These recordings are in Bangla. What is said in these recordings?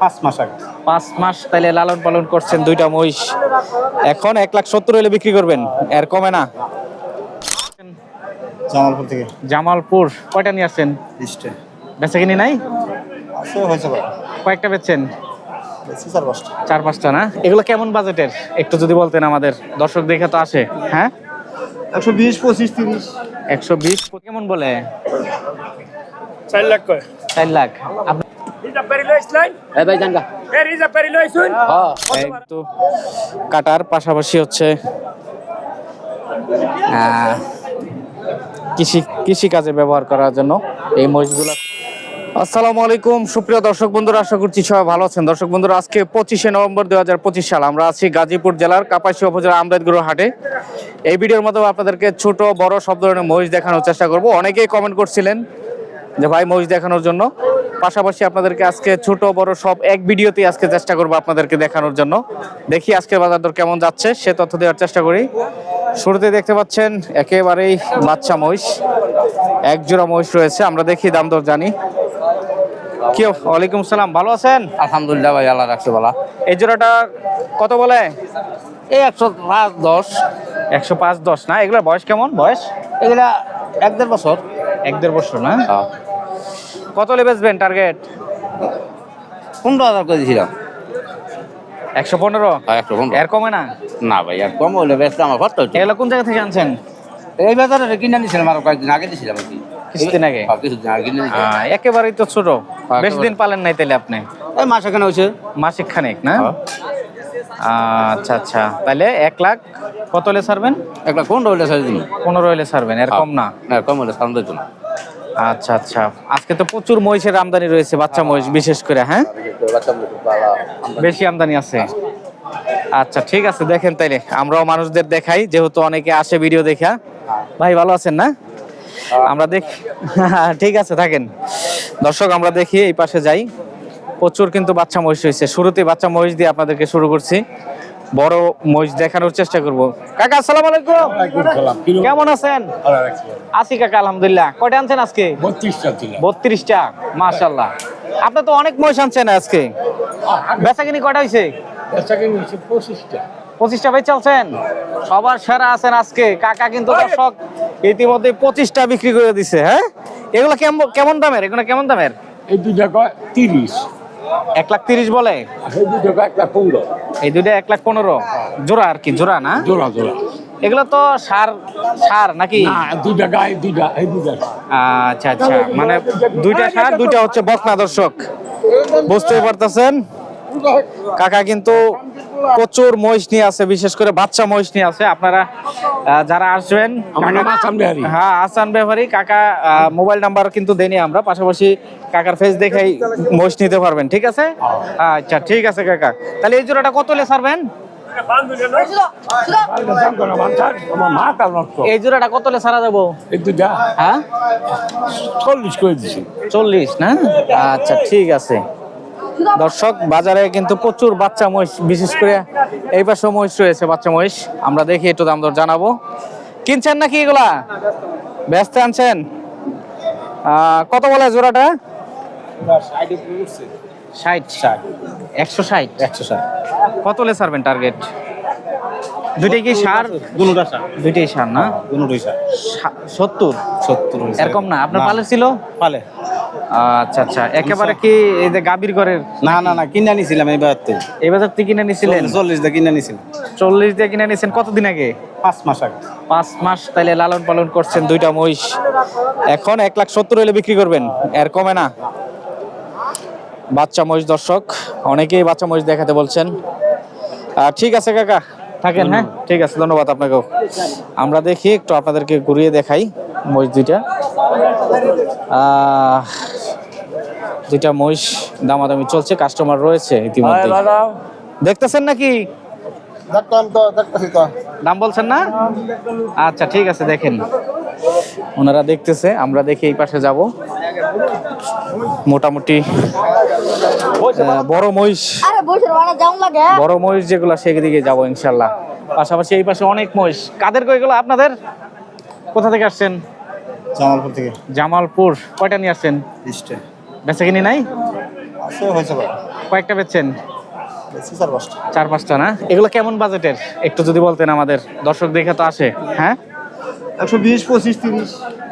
পাঁচ মাস আগে। পাঁচ মাস তাইলে লালন পালন করছেন দুইটা মহিষ। এখন এক লাখ সত্তর হলে বিক্রি করবেন এর কমে না। জামালপুর থেকে। জামালপুর কয়টা নিয়ে আসছেন? লিস্টে বেচা কিনি নাই? আছে হয়েছে কয়েকটা বেচছেন? চার পাঁচটা। না? এগুলো কেমন বাজেটের? একটু যদি বলতেন আমাদের দর্শক দেখে তো আসে। হ্যাঁ? একশো বিশ পঁচিশ তিরিশ। একশো বিশ কেমন বলে? চার লাখ কয়। চার লাখ। তো কাটার পাশাপাশি হচ্ছে কৃষি কৃষি কাজে ব্যবহার করার জন্য এই মহিষগুলো। আসসালামু আলাইকুম সুপ্রিয় দর্শক বন্ধুরা আশা করছি সবাই ভালো আছেন। দর্শক বন্ধুরা আজকে পঁচিশে নভেম্বর দু হাজার পঁচিশ সাল আমরা আছি গাজীপুর জেলার কাপাসিয়া উপজেলা আমদাদগুরু হাটে। এই ভিডিওর মাধ্যমে আপনাদেরকে ছোট বড় সব ধরনের মহিষ দেখানোর চেষ্টা করব। অনেকেই কমেন্ট করছিলেন যে ভাই মহিষ দেখানোর জন্য। পাশাপাশি আপনাদেরকে আজকে ছোট বড় সব এক ভিডিওতেই আজকে চেষ্টা করব আপনাদেরকে দেখানোর জন্য। দেখি আজকের বাজার দর কেমন যাচ্ছে সে তথ্য দেওয়ার চেষ্টা করি। শুরুতে দেখতে পাচ্ছেন একেবারেই বাচ্চা মহিষ এক জোড়া মহিষ রয়েছে আমরা দেখি দাম দর জানি। কি ওয়ালাইকুম সালাম ভালো আছেন? আলহামদুলিল্লাহ ভাই আল্লাহ রাখছে বলা এই জোড়াটা কত বলে? এই একশো পাঁচ দশ। একশো পাঁচ দশ না এগুলোর বয়স কেমন? বয়স? এগুলা এক দেড় বছর। এক দেড় বছর না? হ্যাঁ। কত হলে বেচবেন টার্গেট পনেরো হাজার করে দিয়েছিলাম একশো পনেরো? হ্যাঁ, একশো পনেরো। এর কমে না? না ভাই আর কম হলে বেশটা আমার খরচ হচ্ছে এগুলো কোন জায়গা থেকে আনছেন? এই বাজারে কিনে নিয়েছিলাম আরও কয়েকদিন আগে দিয়েছিলাম আর কি। কিছুদিন আগে? হ্যাঁ, কিছুদিন আগে কিনে একেবারেই তো ছোট। হ্যাঁ, বেশি দিন। পালেন নাই তাহলে আপনি? এই মাস এখানে হয়েছে? মাসিক খানেক না। আচ্ছা আচ্ছা। তাহলে এক লাখ কত হলে ছাড়বেন? এক লাখ পনেরো হলে সাড়ে দিন। পনেরো হলে ছাড়বেন এর কম না? কম হলে দিত না আচ্ছা আচ্ছা। আজকে তো প্রচুর মহিষের আমদানি রয়েছে, বাচ্চা মহিষ বিশেষ করে হ্যাঁ? বেশি আমদানি আছে। আচ্ছা ঠিক আছে, দেখেন তাইলে। আমরাও মানুষদের দেখাই, যেহেতু অনেকে আসে ভিডিও দেখা। ভাই, ভালো আছেন না? আমরা দেখ ঠিক আছে, থাকেন। দর্শক, আমরা দেখি, এই পাশে যাই। প্রচুর কিন্তু বাচ্চা মহিষ রয়েছে। শুরুতে বাচ্চা মহিষ দিয়ে আপনাদেরকে শুরু করছি। বড় মহিষ দেখানোর চেষ্টা করব। কাকা আসসালামু আলাইকুম। কেমন আছেন? আছি। কাকা আলহামদুলিল্লাহ। কয়টা আনছেন আজকে? বত্রিশটা মাশাল্লাহ আপনি তো অনেক মহিষ আনছেন আজকে। বেচা কিনি কয়টা হয়েছে পঁচিশটা। পঁচিশটা বেচ চলছেন? সবার সেরা আছেন আজকে। কাকা কিন্তু দর্শক ইতিমধ্যে পঁচিশটা বিক্রি করে দিছে হ্যাঁ? এগুলো কেমন কেমন দামের? এগুলো কেমন দামের? এই কয়? তিরিশ। এক লাখ তিরিশ বলে? দুইটা কয়? একটা পনেরো। এই দুইটা এক লাখ পনেরো। জোড়া আর কি জোড়া না? জোড়া জোড়া। এগুলো তো সার সার নাকি? দুইটা গায়ে দুইটা এই দুইটা। আচ্ছা আচ্ছা মানে দুইটা সার দুইটা হচ্ছে বকনা দর্শক। বুঝতেই পারতেছেন? কাকা কিন্তু প্রচুর মহিষ নিয়ে আছে বিশেষ করে বাচ্চা মহিষ নিয়ে আছে। আপনারা যারা আসবেন হ্যাঁ আসান ব্যাপারী কাকা মোবাইল নাম্বার কিন্তু দেনি আমরা পাশাপাশি কাকার ফেস দেখেই মহিষ নিতে পারবেন ঠিক আছে? আচ্ছা ঠিক আছে কাকা। তাহলে এই জোড়াটা কত লে নষ্ট এই জোড়াটা কত লে দেবো? হ্যাঁ? চল্লিশ করে দিছি। চল্লিশ না? আচ্ছা ঠিক আছে। দর্শক বাজারে কিন্তু প্রচুর বাচ্চা মহিষ বিশেষ করে এই পাশে মহিষ রয়েছে বাচ্চা মহিষ। আমরা দেখি একটু দাম দর জানাব। কিনছেন নাকি এগুলা? ব্যস্ত আনছেন কত বলে জোড়াটা? ষাট। ষাট একশো ষাট। একশো ষাট। কত লে ছাড়বেন টার্গেট? দুইটাই কি সার? ষাট দুইটাই সার না? দুটোই ষাট সত্তর? সত্তর এরকম না। আপনার পালের ছিল? পালে। আচ্ছা আচ্ছা। একেবারে কি এই যে গাভীর ঘরের? না না না কিনে নিছিলাম এই বাজার এই বাজার থেকে কিনে নিছিলেন? চল্লিশ দিয়ে কিনে নিছিলাম চল্লিশ দিয়ে কিনে নিছেন কতদিন আগে? পাঁচ মাস আগে। পাঁচ মাস তাইলে লালন পালন করছেন দুইটা মহিষ। এখন এক লাখ সত্তর হলে বিক্রি করবেন এর কমে না। বাচ্চা মহিষ দর্শক অনেকেই বাচ্চা মহিষ দেখাতে বলছেন। ঠিক আছে কাকা থাকেন হ্যাঁ? ঠিক আছে ধন্যবাদ আপনাকেও। আমরা দেখি একটু আপনাদেরকে ঘুরিয়ে দেখাই মহিষ দুইটা। আহ, দুইটা মহিষ দামাদামি চলছে কাস্টমার রয়েছে ইতিমধ্যে দেখতেছেন নাকি? দাম বলছেন না? আচ্ছা ঠিক আছে দেখেন। ওনারা দেখতেছে আমরা দেখি এই পাশে যাব। মোটামুটি বড় মহিষ। বাড়া যাও লাগে। বড় মহিষ যেগুলো সেদিকে যাব ইনশাল্লাহ পাশাপাশি এই পাশে অনেক মহিষ। কাদের কইগুলো আপনাদের? কোথা থেকে আসছেন? জামালপুর থেকে। জামালপুর। কয়টা নিয়ে আসছেন? বেচা কিনি নাই? আছে হয়েছে কয়েকটা বেচছেন? চার পাঁচটা। না? এগুলো কেমন বাজেটের? একটু যদি বলতেন আমাদের। দর্শক দেখে তো আসে হ্যাঁ? একশো বিশ পঁচিশ তিরিশ।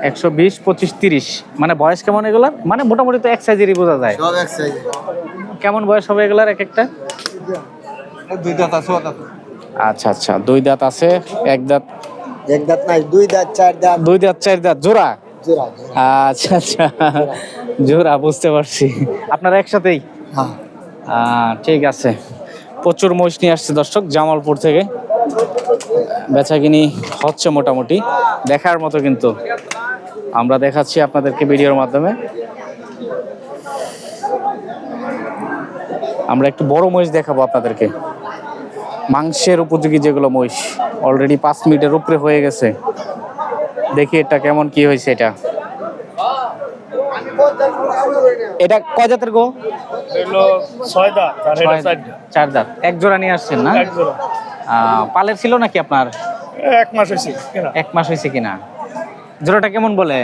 একশো বিশ পঁচিশ তিরিশ। মানে বয়স কেমন এগুলার? মানে মোটামুটি তো এক সাইজেরই বোঝা যায়। সব এক সাইজ কেমন বয়স হবে এগুলার এক একটা? দুই দাঁত আছে আচ্ছা আচ্ছা। দুই দাঁত আছে এক দাঁত? এক দাঁত নাই দুই দাঁত চার দাঁত। দুই দাঁত চার দাঁত। জোড়া জোড়া। আচ্ছা আচ্ছা। জোড়া বুঝতে পারছি। আপনারা একসাথেই? হ্যাঁ। ঠিক আছে। প্রচুর মহিষ নিয়ে আসছে দর্শক জামালপুর থেকে। বেচাকিনি হচ্ছে মোটামুটি দেখার মতো কিন্তু। আমরা দেখাচ্ছি আপনাদেরকে ভিডিওর মাধ্যমে। আমরা একটু বড় মহিষ দেখাবো আপনাদেরকে। মাংসের উপযোগী যেগুলো মহিষ অলরেডি পাঁচ মিনিটের উপরে হয়ে গেছে। দেখি এটা কেমন কি হয়েছে এটা। এটা কয় জাতের গো? ছয় দাঁত চার দাঁত। এক জোড়া নিয়ে আসছেন না? এক জোড়া। আহ, পালের ছিল নাকি আপনার? এক মাস হয়েছে কেনা। এক মাস হয়েছে কিনা? জোড়াটা কেমন বলে?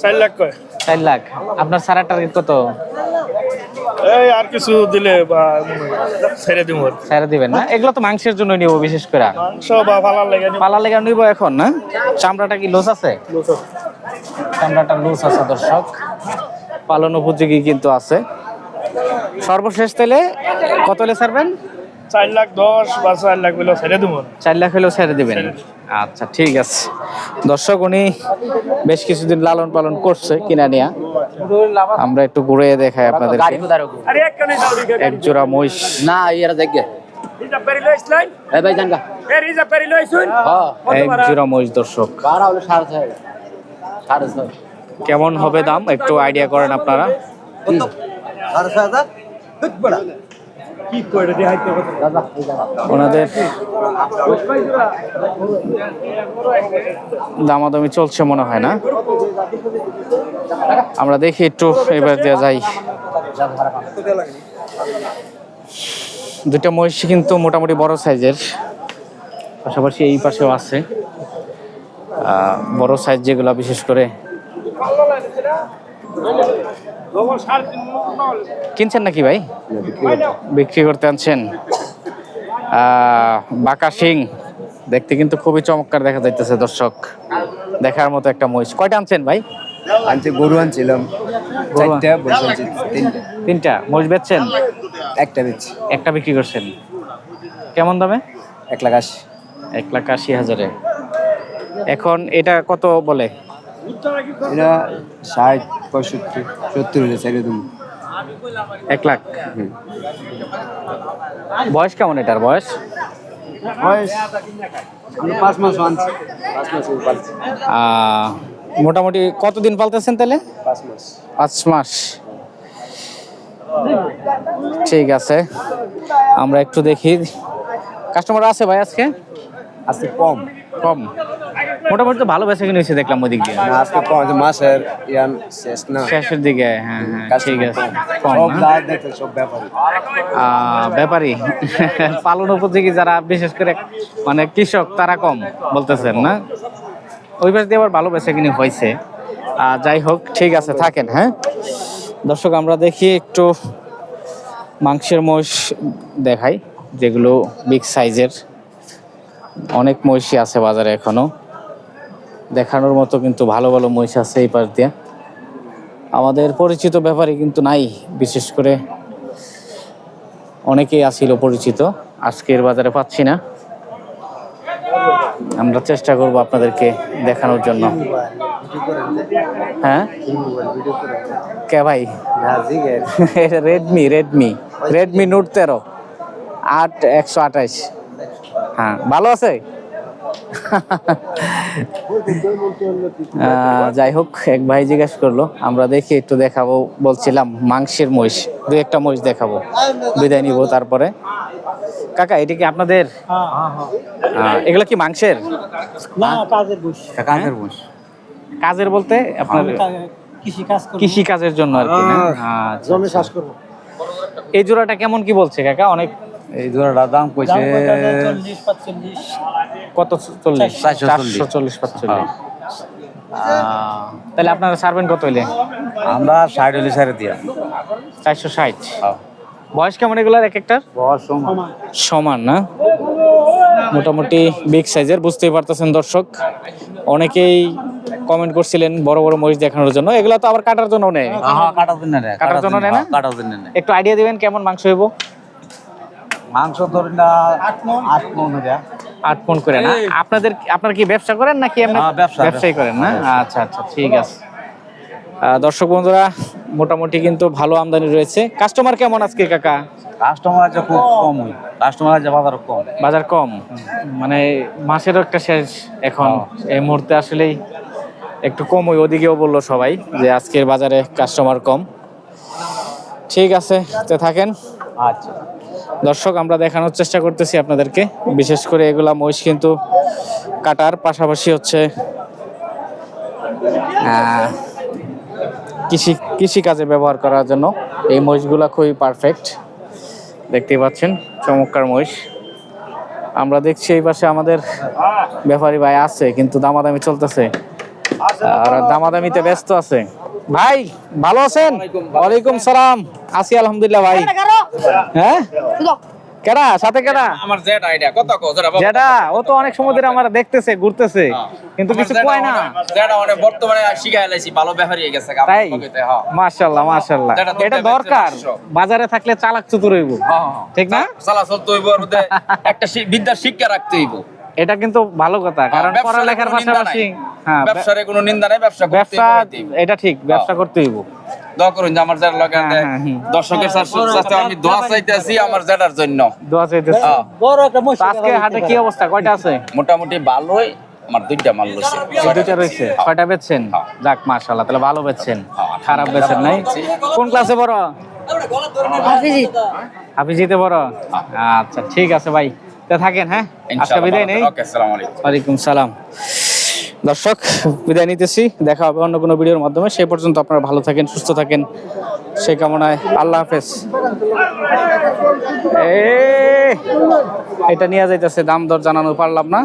চার লাখ কয়। চার লাখ। আপনার সারা টার্গেট কত? এই আর কিছু দিলে বা ছেড়ে দিব ছেড়ে দিবেন না? এগুলো তো মাংসের জন্য নিব বিশেষ করে। মাংস বা ফালার লেগে নিব। পালা লেগে নিব এখন না? চামড়াটা কি লোস আছে? চামড়াটা লুজ আছে দর্শক। পালন উপযোগী কিন্তু আছে। সর্বশেষ তেলে কত হলে ছাড়বেন? চার লাখ দশ বা চার লাখ বলে ছেড়ে দিব। চার লাখ হলেও ছেড়ে দিবেন? আচ্ছা ঠিক আছে। দর্শক উনি বেশ কিছুদিন লালন পালন করছে কিনা নিয়া। আমরা একটু ঘুরে দেখাই আপনাদের এক জোড়া মহিষ। না দর্শক। কেমন হবে দাম? একটু আইডিয়া করেন আপনারা। ওনাদের দামাদামি চলছে মনে হয় না। আমরা দেখি একটু এবার দেওয়া যাই। দুটা মহিষী কিন্তু মোটামুটি বড় সাইজের। পাশাপাশি এই পাশেও আছে। বড় সাইজ যেগুলো বিশেষ করে কিনছেন নাকি ভাই? বিক্রি করতে আনছেন। বাঁকা সিং দেখতে কিন্তু খুবই চমৎকার দেখা যাইতেছে দর্শক। দেখার মতো একটা মহিষ। কয়টা আনছেন ভাই? আনছি গরু আনছিলাম। চারটা তিনটা। তিনটা। মহিষ বেচছেন? একটা বেচছি। একটা বিক্রি করছেন। কেমন দামে? এক লাখ আশি। এক লাখ আশি হাজারে। এখন এটা কত বলে? এটা ষাট পঁয়ষট্টি সত্তর হলে ছেড়ে দেবো এক লাখ? বয়স কেমন এটার বয়স? বয়স আমি পাঁচ মাস আনছি পাঁচ মাস মোটামুটি কতদিন পালতেছেন তাহলে? পাঁচ মাস। পাঁচ মাস। ঠিক আছে। আমরা একটু দেখি। কাস্টমার আছে ভাই আজকে? আজকে কম। কম। মোটামুটি তো ভালো বেচা কিনে হয়েছে দেখলাম ওই দিক দিয়ে আজকে আছে মাসের ইয়ান শেষ না। শেষের দিকে হ্যাঁ হ্যাঁ ঠিক আছে। সব? দাঁত দেখে সব ব্যাপারী ব্যাপারী পালন উপযোগী যারা বিশেষ করে মানে কৃষক তারা কম বলতেছেন না? ওই পাশ দিয়ে আবার ভালো বেচা কিনে হয়েছে। যাই হোক ঠিক আছে থাকেন হ্যাঁ? দর্শক আমরা দেখি একটু মাংসের মহিষ দেখাই যেগুলো বিগ সাইজের অনেক মহিষই আছে বাজারে এখনও। দেখানোর মতো কিন্তু ভালো ভালো মহিষ আছে এই পাশ দিয়ে। আমাদের পরিচিত ব্যাপারে কিন্তু নাই, বিশেষ করে অনেকেই আসিল পরিচিত, আজকের বাজারে পাচ্ছি না। আমরা চেষ্টা করব আপনাদেরকে দেখানোর জন্য। হ্যাঁ? কে ভাই? রেডমি রেডমি রেডমি নোট তেরো, আট একশো আঠাইশ হ্যাঁ ভালো আছে? যাই হোক এক ভাই জিজ্ঞেস করল আমরা দেখি একটু দেখাবো। বলছিলাম মাংসের মহিষ দু একটা মহিষ দেখাবো। বিদায় নিব তারপরে। কাকা এটা কি আপনাদের? এগুলো কি মাংসের? কাজের কাজের কাজের বলতে আপনার কৃষি কাজ কৃষি কাজের জন্য আর কি আচ্ছা, জমি আচ্ছা। চাষ করব। এই জোড়াটা কেমন কি বলছে কাকা? অনেক এই জোড়াটার দাম কইছে কত চল্লিশ? চারশো চল্লিশ। পাঁচচল্লিশ। তাহলে আপনারা ছাড়বেন কত হইলে? আমরা ষাট হলে ছেড়ে দিয়া। চারশো ষাট। বয়স কেমন এগুলার এক একটার? বয়স সমান। সমান না? মোটামুটি বিগ সাইজের বুঝতেই পারতেছেন দর্শক। অনেকেই কমেন্ট করছিলেন বড় বড় মহিষ দেখানোর জন্য। এগুলা তো আবার কাটার জন্য নেই হ্যাঁ কাটার জন্য নেয় কাটার জন্য নেয় না? একটু আইডিয়া দিবেন কেমন মাংস হইব? মাংস ধরি না আট মন। আট মন আট পন করে না? আপনাদের আপনার কি ব্যবসা করেন নাকি এমনি হ্যাঁ, ব্যবসা, ব্যবসায়ী করেন না? আচ্ছা আচ্ছা ঠিক আছে। দর্শক বন্ধুরা মোটামুটি কিন্তু ভালো আমদানি রয়েছে। কাস্টমার কেমন আজকে কাকা? কাস্টমার আছে খুব কম হয় কাস্টমার আছে বাজার কম। বাজার কম? মানে মাসেরও একটা শেষ এখন। এই মুহূর্তে আসলেই একটু কম ওই ওদিকেও বলল সবাই যে আজকের বাজারে কাস্টমার কম। ঠিক আছে তো থাকেন। আচ্ছা। দর্শক আমরা দেখানোর চেষ্টা করতেছি আপনাদেরকে। বিশেষ করে এগুলা মহিষ কিন্তু কাটার পাশাপাশি হচ্ছে কৃষি কৃষি কাজে ব্যবহার করার জন্য। এই মহিষগুলা খুবই পারফেক্ট দেখতেই পাচ্ছেন চমৎকার মহিষ। আমরা দেখছি এই পাশে আমাদের ব্যাপারী ভাই আছে কিন্তু দামাদামি চলতেছে। আর দামাদামিতে ব্যস্ত আছে। ভাই ভালো আছেন? ওয়ালাইকুম সালাম। আছি আলহামদুলিল্লাহ ভাই। হ্যাঁ? কেডা? সাথে কেডা? আমার জেড আইডিয়া। কত কো জেডা বাবা ও তো অনেক সময় ধরে আমার দেখতেছে ঘুরতেছে। কিন্তু কিছু কয় না। জেডা মানে বর্তমানে লাইছি ভালো ব্যাপারই হয়ে গেছে তাই? হ্যাঁ। মাশাআল্লাহ মাশাআল্লাহ। এটা দরকার। বাজারে থাকলে চালাক চতুর হইব। ঠিক না? চলাচল তো হইব আর একটা বিদ্যার শিক্ষা রাখতে হইব। এটা কিন্তু ভালো কথা কারণ পড়ালেখার পাশাপাশি হ্যাঁ ব্যব- ব্যবসারে কোনো নিন্দা নাই ব্যবসা করতে এটা ঠিক ব্যবসা করতে হইব। দোয়া করুন যে আমার যার লগে হ্যাঁ, হ্যাঁ, দর্শকের সাথে আমি দোয়া চাইতেছি আমার জেডার জন্য। দোয়া চাইতেছি। হ্যাঁ, তো আজকে হাটে কি অবস্থা? কয়টা আছে? মোটামুটি ভালোই। আমার দুইটা মাল দুইটা রয়েছে। কয়টা বেচছেন? হ্যাঁ। যাক মাশাআল্লাহ তাহলে ভালো বেচছেন। হ্যাঁ, খারাপ বেচেন নাই। কোন ক্লাসে বড় হাফিজিতে বড় আচ্ছা ঠিক আছে ভাই। তা থাকেন হ্যাঁ? বিদায় নেই। ওকে আসসালামু আলাইকুম। ওয়ালাইকুম সালাম। দর্শক, বিদায় নিতেছি। দেখা হবে অন্য কোনো ভিডিওর মাধ্যমে। সেই পর্যন্ত আপনারা ভালো থাকেন, সুস্থ থাকেন। সেই কামনায় আল্লাহ হাফেজ। এটা নিয়ে যাইতেছে, দাম দর জানানো পারলাম না।